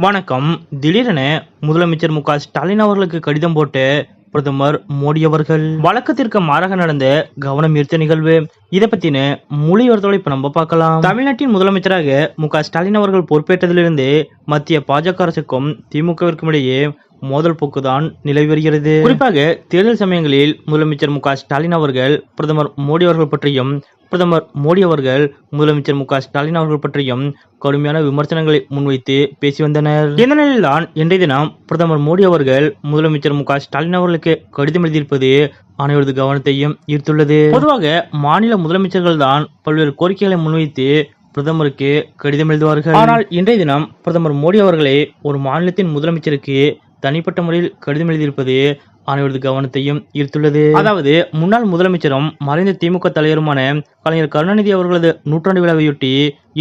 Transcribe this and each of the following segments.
வணக்கம். திடீரென முதலமைச்சர் மு க ஸ்டாலின் அவர்களுக்கு கடிதம் போட்டு பிரதமர் மோடி அவர்கள். வழக்கத்திற்கு மாறாக நடந்த கவனம் ஈர்த்த நிகழ்வு. இதை பத்தின மொழியோரத்தோட இப்ப நம்ம பார்க்கலாம். தமிழ்நாட்டின் முதலமைச்சராக மு க ஸ்டாலின் அவர்கள் பொறுப்பேற்றதிலிருந்து மத்திய பாஜக அரசுக்கும் திமுகவிற்கும் இடையே மோதல் போக்குதான் நிலவி வருகிறது. குறிப்பாக தேர்தல் சமயங்களில் முதலமைச்சர் மு க ஸ்டாலின் அவர்கள் பிரதமர் மோடி அவர்கள் பற்றியும் பிரதமர் மோடி அவர்கள் முதலமைச்சர் மு க ஸ்டாலின் அவர்கள் பற்றியும் கடுமையான விமர்சனங்களை முன்வைத்து பேசி வந்தனர். இந்த நிலையில்தான் இன்றைய தினம் பிரதமர் மோடி அவர்கள் முதலமைச்சர் மு க ஸ்டாலின் அவர்களுக்கு கடிதம் எழுதியிருப்பது அனைவரது கவனத்தையும் ஈர்த்துள்ளது. பொதுவாக மாநில முதலமைச்சர்கள் தான் பல்வேறு கோரிக்கைகளை முன்வைத்து பிரதமருக்கு கடிதம் எழுதுவார்கள். ஆனால் இன்றைய தினம் பிரதமர் மோடி அவர்களே ஒரு மாநிலத்தின் முதலமைச்சருக்கு தனிப்பட்ட முறையில் கடிதம் எழுதியிருப்பது அனைவரது கவனத்தையும் ஈர்த்துள்ளது. அதாவது முன்னாள் முதலமைச்சரும் மறைந்த திமுக தலைவருமான கலைஞர் கருணாநிதி அவர்களது நூற்றாண்டு விழாவையொட்டி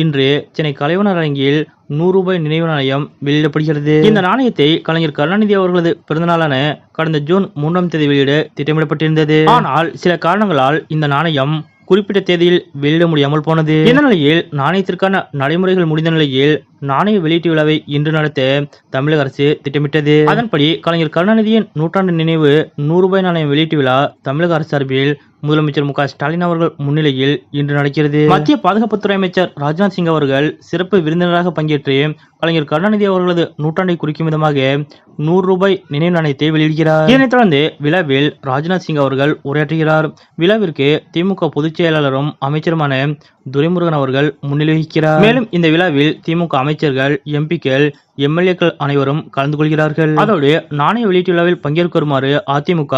இன்று சென்னை கலைவனர் அரங்கில் நூறு ரூபாய் நினைவு நாணயம் வெளியிடப்படுகிறது. இந்த நாணயத்தை கலைஞர் கருணாநிதி அவர்களது பிறந்தநாளான கடந்த ஜூன் மூன்றாம் தேதி வெளியிட திட்டமிடப்பட்டிருந்தது. ஆனால் சில காரணங்களால் இந்த நாணயம் குறிப்பிட்ட தேதியில் வெளியிட முடியாமல் போனது. இந்த நிலையில் நாணயத்திற்கான நடைமுறைகள் முடிந்த நிலையில் நாணய வெளியீட்டு விழாவை இன்று நடத்த தமிழக அரசு திட்டமிட்டது. அதன்படி கலைஞர் கருணாநிதியின் நூற்றாண்டு நினைவு நூறு ரூபாய் நாணயம் வெளியீட்டு விழா தமிழக அரசு சார்பில் முதலமைச்சர் மு ஸ்டாலின் அவர்கள் முன்னிலையில் இன்று நடக்கிறது. மத்திய பாதுகாப்புத்துறை அமைச்சர் ராஜ்நாத் சிங் அவர்கள் சிறப்பு விருந்தினராக பங்கேற்று கலைஞர் கருணாநிதி அவர்களது நூற்றாண்டை குறிக்கும் விதமாக நூறு ரூபாய் நினைவு நாணயத்தை வெளியிடுகிறார். இதனைத் தொடர்ந்து விழாவில் ராஜ்நாத் சிங் அவர்கள் உரையாற்றுகிறார். விழாவிற்கு திமுக பொதுச் செயலாளரும் அமைச்சருமான துரைமுருகன் அவர்கள் முன்னிலை வகிக்கிறார் மேலும் இந்த விழாவில் திமுக அமைச்சர்கள் எம்பிக்கள் எம்எல்ஏக்கள் அனைவரும் கலந்து கொள்கிறார்கள். அதோடு நாணய வெளியீட்டு விழாவில் பங்கேற்குமாறு அதிமுக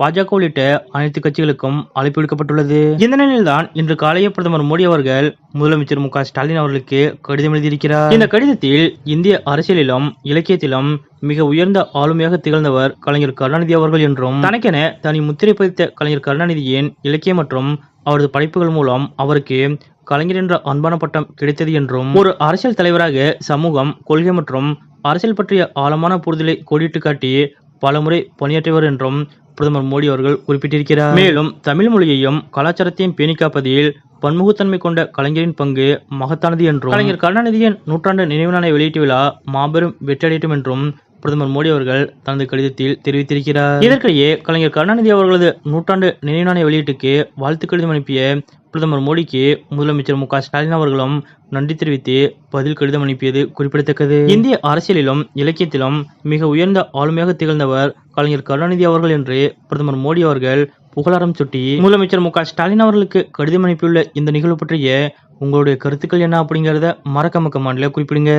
பாஜக உள்ளிட்ட அனைத்து கட்சிகளுக்கும் அழைப்பு விடுக்கப்பட்டுள்ளது. இந்த நிலையில்தான் இன்று காலையே பிரதமர் மோடி அவர்கள் முதலமைச்சர் மு ஸ்டாலின் அவர்களுக்கு கடிதம் எழுதியிருக்கிறார். இந்த கடிதத்தில் இந்திய அரசியலிலும் இலக்கியத்திலும் மிக உயர்ந்த ஆளுமையாக திகழ்ந்தவர் கலைஞர் கருணாநிதி அவர்கள் என்றும் தனக்கென தனி முத்திரை பதித்த கலைஞர் கருணாநிதியின் இலக்கியம் மற்றும் அவரது படைப்புகள் மூலம் அவருக்கு கலைஞர் என்ற அன்பான பட்டம் கிடைத்தது என்றும் ஒரு அரசியல் தலைவராக சமூகம் கொள்கை மற்றும் அரசியல் பற்றிய ஆழமான புரிதலை கோடிட்டு காட்டி பலமுறை பணியாற்றியவர் என்றும் பிரதமர் மோடி அவர்கள் குறிப்பிட்டிருக்கிறார். மேலும் தமிழ் மொழியையும் கலாச்சாரத்தையும் பேணி காப்பதில் பன்முகத்தன்மை கொண்ட கலைஞரின் பங்கு மகத்தானது என்றும் கலைஞர் கருணாநிதியின் நூற்றாண்டு நினைவு நாணய வெளியீட்டு விழா மாபெரும் வெற்றியடையட்டும் என்றும் பிரதமர் மோடி அவர்கள் தனது கடிதத்தில் தெரிவித்திருக்கிறார். இதற்கிடையே கலைஞர் கருணாநிதி அவர்களது நூற்றாண்டு நினைவு நாணய வெளியீட்டுக்கு வாழ்த்து கடிதம் அனுப்பிய பிரதமர் மோடிக்கு முதலமைச்சர் மு க ஸ்டாலின் அவர்களும் நன்றி தெரிவித்து பதில் கடிதம் அனுப்பியது குறிப்பிடத்தக்கது. இந்திய அரசியலிலும் இலக்கியத்திலும் மிக உயர்ந்த ஆளுமையாக திகழ்ந்தவர் கலைஞர் கருணாநிதி அவர்கள் என்று பிரதமர் மோடி அவர்கள் புகழாரம் சுட்டி முதலமைச்சர் மு க ஸ்டாலின் அவர்களுக்கு கடிதம் அனுப்பியுள்ள இந்த நிகழ்வு பற்றிய உங்களுடைய கருத்துக்கள் என்ன அப்படிங்கறத மறக்காம கமெண்ட்ல குறிப்பிடுங்க.